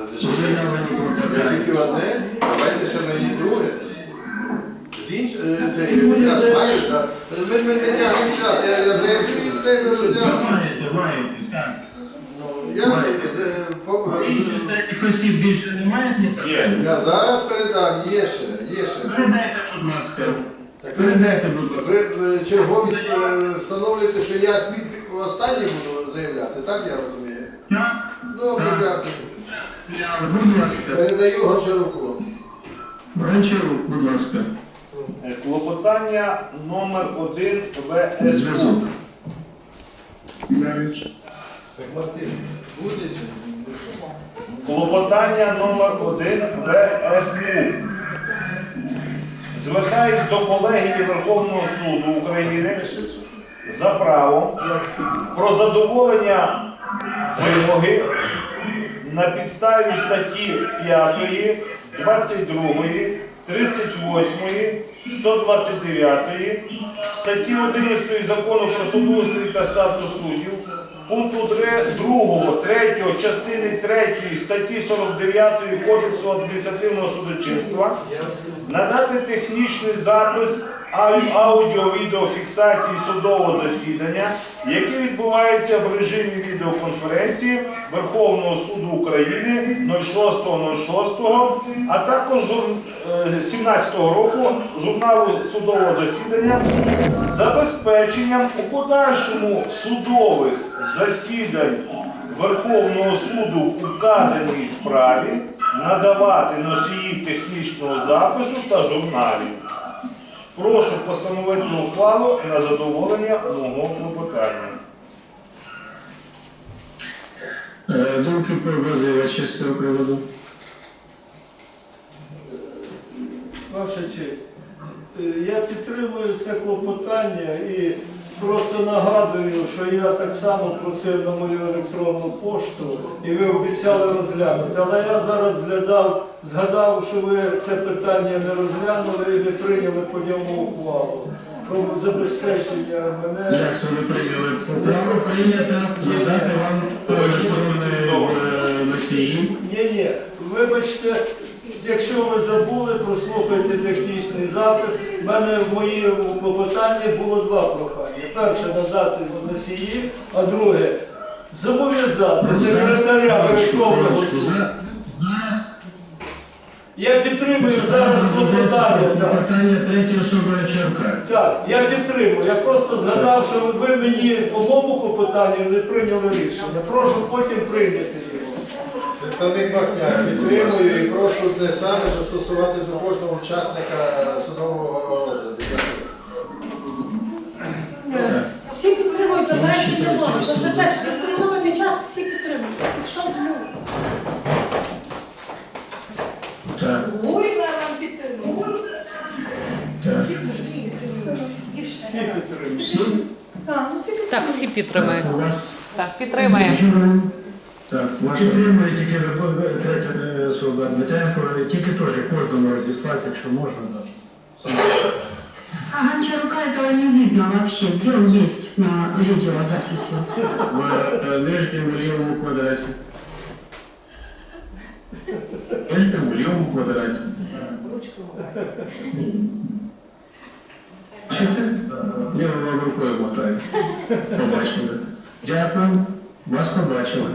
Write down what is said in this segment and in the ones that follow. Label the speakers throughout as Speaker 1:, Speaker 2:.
Speaker 1: Я тільки одне, давайте ще мені друге. З інш... е, Це я знаю, так. Ми, не тягнемо час, я, заявлю і все ми розглянемо.
Speaker 2: Маєте, маєте, так.
Speaker 1: Ну, Я,
Speaker 2: Інших
Speaker 1: з-
Speaker 2: таких осіб більше немає?
Speaker 1: Я зараз передам, є ще, є ще.
Speaker 2: Передайте, будь ласка.
Speaker 1: Так
Speaker 2: Передайте, будь ласка.
Speaker 1: ви, черговість е, встановлюєте, що я останній буду заявляти, так я розумію?
Speaker 2: Так,
Speaker 1: Добре, дякую.
Speaker 2: Будь ласка.
Speaker 1: Передаю Гончаруку.
Speaker 2: Бранчарук, будь ласка.
Speaker 3: Е, Клопотання номер 1 ВСУ.
Speaker 2: Зв'язок. Навіть.
Speaker 1: Так, Мартин, буде чи?
Speaker 3: Клопотання номер 1 ВСУ. Звертаюсь до колегії Верховного суду України за правом про задоволення вимоги на підставі статті 5, 22, 38, 129, статті 11 закону про судоустрій та статус суддів, пункту 2, 3 частини 3 статті 49 Кодексу адміністративного судочинства надати технічний запис аудіо-відеофіксації судового засідання, яке відбувається в режимі відеоконференції Верховного суду України 06.06, а також жур- е, 17-го року журналу судового засідання з забезпеченням у подальшому судових засідань Верховного суду у вказаній справі надавати носії технічного запису та журналів. Прошу постановити ухвалу на задоволення мого клопотання.
Speaker 2: Е, Думки про базивача з цього приводу.
Speaker 4: Ваша честь, е, я підтримую це клопотання і просто нагадую, що я так само просив на мою електронну пошту, і ви обіцяли розглянути. Але я зараз згадав, згадав, що ви це питання не розглянули і не прийняли по ньому ухвалу. Про забезпечення мене.
Speaker 2: Як це ви прийняли? Право прийнято надати вам електронні е, носії.
Speaker 4: Ні, ні, вибачте, якщо ви забули, прослухайте технічний запис. У мене в моєму клопотанні було два прохання. Перше надати носії, а друге зобов'язати секретаря Верховного суду. Я підтримую зараз клопотання. Так.
Speaker 2: Клопотання третьої особи Черка.
Speaker 4: так, я підтримую. Я просто згадав, що ви мені по моєму клопотанню не прийняли рішення. Прошу потім прийняти.
Speaker 1: Представник Бахняк, підтримую і прошу те саме застосувати до кожного учасника судового розгляду.
Speaker 5: Всі підтримують заперечення норм. Тож чесно, зекономити час всі підтримують. Якщо ну,
Speaker 2: Так,
Speaker 6: Гуріна нам підтримує.
Speaker 2: так.
Speaker 4: Всі підтримують.
Speaker 2: Всі?
Speaker 5: так, ну всі підтримують.
Speaker 7: Так, всі підтримуємо. Так, підтримаємо.
Speaker 2: Так, ваша підтримує тільки ви- третя е, особа. Дмитренко, тільки теж кожному розіслати, якщо можна. да.
Speaker 8: А Гончарука этого не видно вообще, где он есть на видеозаписи.
Speaker 2: В е, нижньому лівому квадраті. Нижньому лівому квадраті. Бачите? Лівою рукою мотаю. Побачили. Дякую. Вас побачили.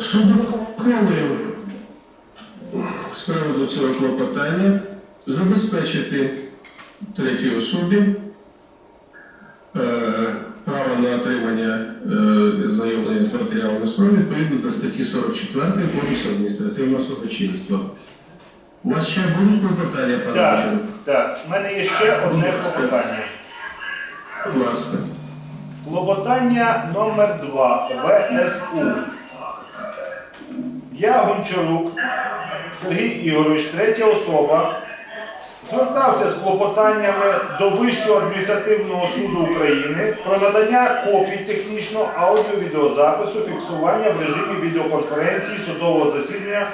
Speaker 2: Суд ухвалив з приводу цього клопотання забезпечити третій особі право на отримання е, знайомлення з матеріалами справи відповідно до статті 44 Кодексу адміністративного судочинства. У вас ще будуть клопотання, пане
Speaker 3: Так,
Speaker 2: Михайло?
Speaker 3: так. У мене є ще одне клопотання.
Speaker 2: Будь ласка.
Speaker 3: Клопотання номер 2 ВСУ. Я Гончарук Сергій Ігорович, третя особа, звертався з клопотаннями до Вищого адміністративного суду України про надання копій технічного аудіо-відеозапису фіксування в режимі відеоконференції судового засідання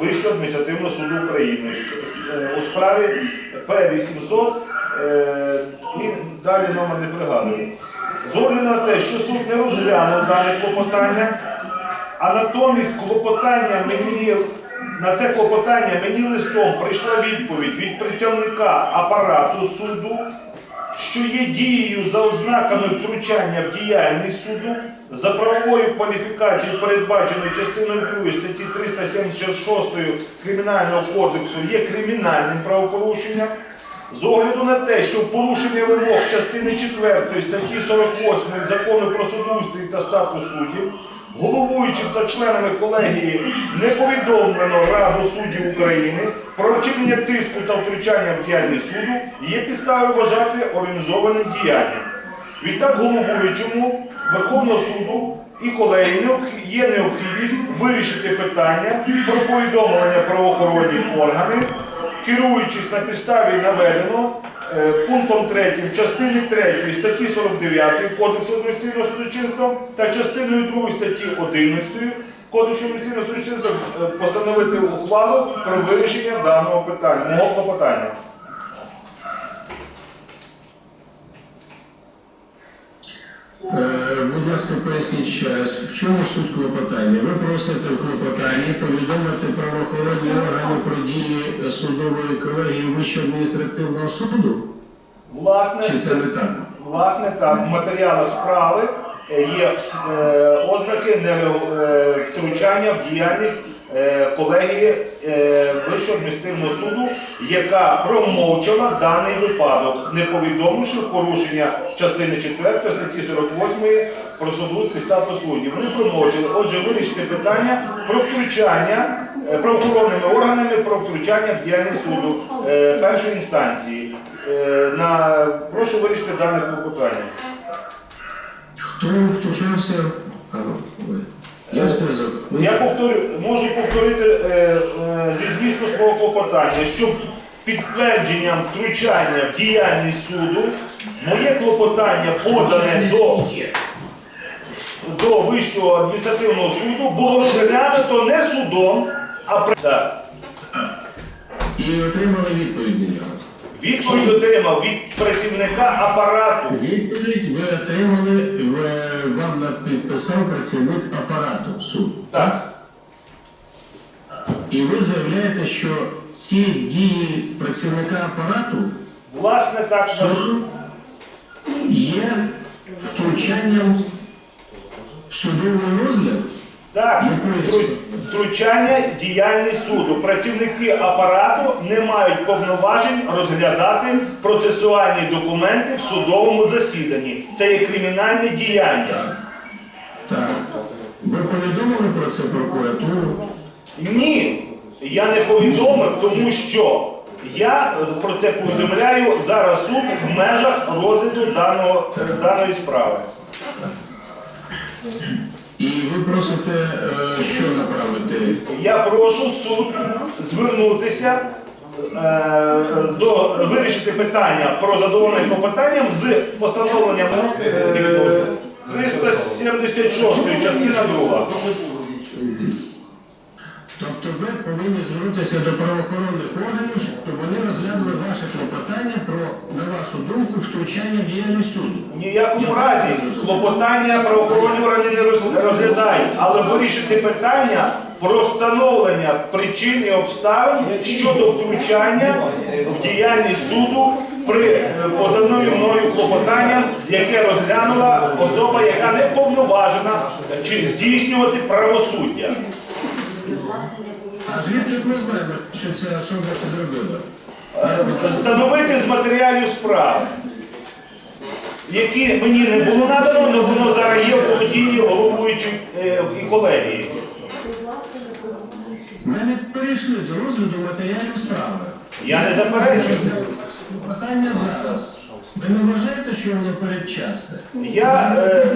Speaker 3: Вищого адміністративного суду України е, у справі П-800 е, і далі номер не пригадую. З огляду на те, що суд не розглянув дане клопотання, а натомість клопотання мені на це клопотання мені листом прийшла відповідь від працівника апарату суду, що є дією за ознаками втручання в діяльність суду за правовою кваліфікацією, передбаченою частиною 2 статті 376 Кримінального кодексу, є кримінальним правопорушенням. З огляду на те, що порушення вимог частини 4 статті 48 закону про судоустрій та статус суддів, головуючим та членами колегії не повідомлено Раду суддів України про вчинення тиску та втручання в діяльність суду є підстави вважати організованим діянням. Відтак головуючому Верховного суду і колегії є необхідність вирішити питання про повідомлення правоохоронних органів, керуючись на підставі наведеного пунктом 3 частини 3 статті 49 Кодексу адміністративного судочинства та частиною 2 статті 11 Кодексу адміністративного судочинства е, постановити ухвалу про вирішення даного питання, мого клопотання.
Speaker 2: Е, Будь ласка, поясніть ще раз, в чому суть клопотання? Ви просите в клопотанні повідомити правоохоронні органи про дії судової колегії Вищого адміністративного суду?
Speaker 3: Власне,
Speaker 2: Чи це не так?
Speaker 3: Власне, так, в матеріалах справи е, є е, ознаки е, втручання в діяльність е, колегії е, Вищого адміністративного суду, яка промовчала даний випадок, не повідомивши порушення частини 4 статті 48 про судоустрій статус суддів. Вони промовчали. Отже, вирішити питання про втручання е, правоохоронними органами про втручання в діяльність суду е, першої інстанції. Е, На прошу вирішити дане клопотання.
Speaker 2: Хто втручався? Ну. Є зв'язок? Ви-
Speaker 3: Я повторю, можу повторити е, е, зі змісту свого клопотання, що підтвердженням втручання в діяльність суду моє клопотання подане до, до Вищого адміністративного суду було розглянуто не судом, а при...
Speaker 2: І отримали відповідь від нього.
Speaker 3: Відповідь отримав від працівника апарату.
Speaker 2: Відповідь ви отримали, ви- вам підписав працівник апарату суду.
Speaker 3: Так.
Speaker 2: І ви заявляєте, що ці дії працівника апарату
Speaker 3: Власне, так.
Speaker 2: суду є втручанням в судовий розгляд?
Speaker 3: Так, втручання діяльність суду. Працівники апарату не мають повноважень розглядати процесуальні документи в судовому засіданні. Це є кримінальне діяння.
Speaker 2: Так. Ви повідомили про це прокуратуру?
Speaker 3: Ні, я не повідомив, тому що я про це повідомляю зараз суд в межах розгляду даного, даної справи.
Speaker 2: І ви просите, е, що направити?
Speaker 3: Я прошу суд звернутися е, до вирішити питання про задоволення клопотанням з постановленням е, 376 частина 2.
Speaker 2: Тобто ви повинні звернутися до правоохоронних органів, щоб вони розглянули ваше клопотання про, на вашу думку, втручання в діяльність суду.
Speaker 3: В ніякому разі клопотання правоохоронні органи не розглядають, але вирішити питання про встановлення причин і обставин щодо втручання в діяльність суду при е, поданою мною клопотанням, яке розглянула особа, яка не повноважена чи здійснювати правосуддя.
Speaker 2: А звідки ми знаємо, що ця особа це зробила?
Speaker 3: Встановити з матеріалів справи, які мені не було надано, але воно зараз є в поведінні головуючих е, і колегії.
Speaker 2: Ми не перейшли до розгляду матеріалів справи.
Speaker 3: Я не заперечую.
Speaker 2: Питання зараз. Ви не вважаєте, що воно передчасне?
Speaker 3: Я е,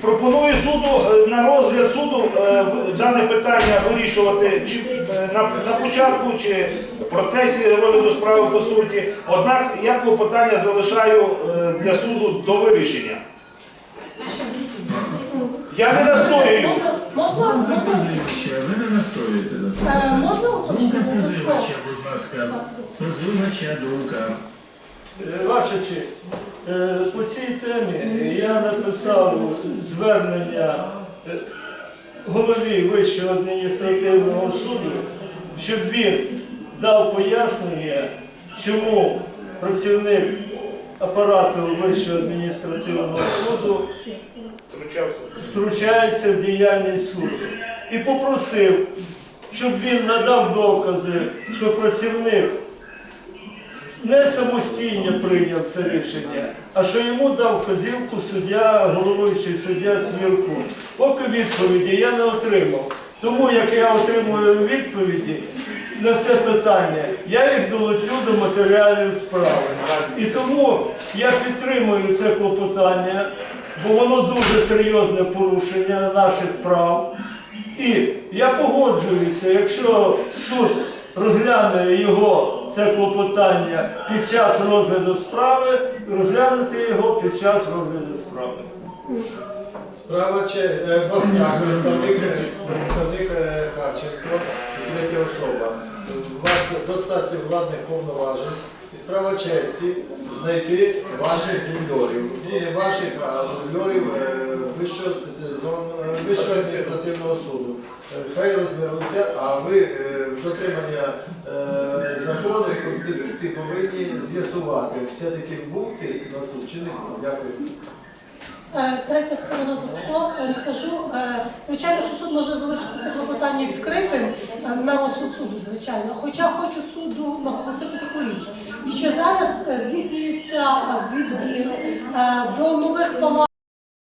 Speaker 3: пропоную суду е, на розгляд суду е, дане питання вирішувати чи е, на, на початку, чи в процесі розгляду справи по суті. Однак я клопотання залишаю е, для суду до вирішення. Я не настоюю.
Speaker 5: Можна?
Speaker 2: Ви не настоюєте на.
Speaker 5: Можна
Speaker 2: Думка
Speaker 5: уточнити?
Speaker 2: будь ласка. Позивача думка.
Speaker 4: Ваша честь, по цій темі я написав звернення голові Вищого адміністративного суду, щоб він дав пояснення, чому працівник апарату Вищого адміністративного суду втручається в діяльність суду. І попросив, щоб він надав докази, що працівник не самостійно прийняв це рішення, а що йому дав вказівку суддя, головуючий суддя Смірку. Поки відповіді я не отримав. Тому як я отримую відповіді на це питання, я їх долучу до матеріалів справи. І тому я підтримую це клопотання, бо воно дуже серйозне порушення наших прав. І я погоджуюся, якщо суд розгляне його це клопотання під час розгляду справи, розглянути його під час розгляду справи.
Speaker 1: Справа чи е, представник, представник е, Харченко третя особа. У вас достатньо владних повноважень і справа честі знайти ваших дубльорів. Ваших, е, Вищого, е, Вищого адміністративного суду. Е, Хай розберуться, а ви е, дотримання закону і Конституції повинні з'ясувати, все-таки був тиск на суд чи не був. Дякую.
Speaker 5: Третя сторона Буцько. Скажу, звичайно, що суд може залишити це клопотання відкритим на розсуд суду, звичайно. Хоча хочу суду наголосити таку річ, що зараз здійснюється відбір до нових палат.